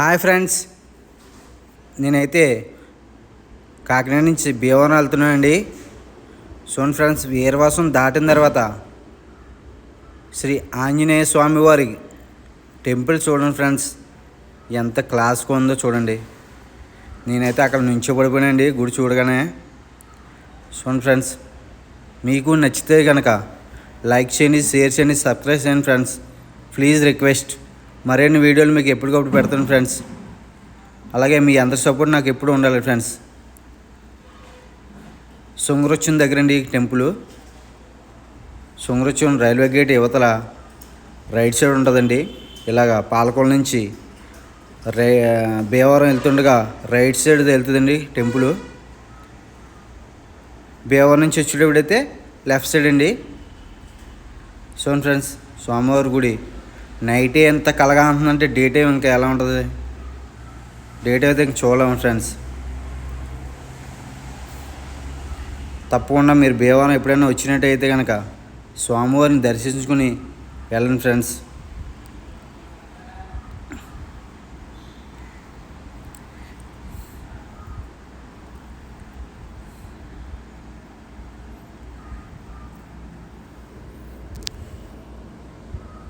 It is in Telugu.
Hi friends. నేనైతే కాకినాడ నుంచి భీమవరం వెళ్తున్నానండి. చూడండి ఫ్రెండ్స్ వీరవాసం దాటిన తర్వాత శ్రీ ఆంజనేయ స్వామి వారి టెంపుల్ చూడండి ఫ్రెండ్స్ ఎంత క్లాస్గా ఉందో చూడండి. నేనైతే అక్కడ నుంచోబడిపోయానండి గుడి చూడగానే. చూడండి ఫ్రెండ్స్ మీకు నచ్చితే కనుక లైక్ చేయండి షేర్ చేయండి సబ్స్క్రైబ్ చేయండి ఫ్రెండ్స్. Please request. మరిన్ని వీడియోలు మీకు ఎప్పటికప్పుడు పెడతాను ఫ్రెండ్స్. అలాగే మీ అందరి సపోర్ట్ నాకు ఎప్పుడు ఉండాలి ఫ్రెండ్స్. సుంగరొచ్చిన దగ్గరండి ఈ టెంపుల్. సుంగరొచ్చిన రైల్వే గేట్ యువతల రైట్ సైడ్ ఉంటుందండి. ఇలాగా పాలకొల నుంచి రై భీమవరం వెళ్తుండగా రైట్ సైడ్ వెళ్తుందండి టెంపుల్. భీమవరం నుంచి వచ్చేటప్పుడైతే లెఫ్ట్ సైడ్ అండి. సోన్ ఫ్రెండ్స్ స్వామివారి గుడి. నైటే ఎంత కలగా ఉంటుందంటే డే టైం ఇంకా ఎలా ఉంటుంది? డే టైం అయితే ఇంక చూడలేము ఫ్రెండ్స్ తప్పకుండా మీరు భీమవరం ఎప్పుడైనా వచ్చినట్టయితే కనుక స్వామివారిని దర్శించుకుని వెళ్ళండి ఫ్రెండ్స్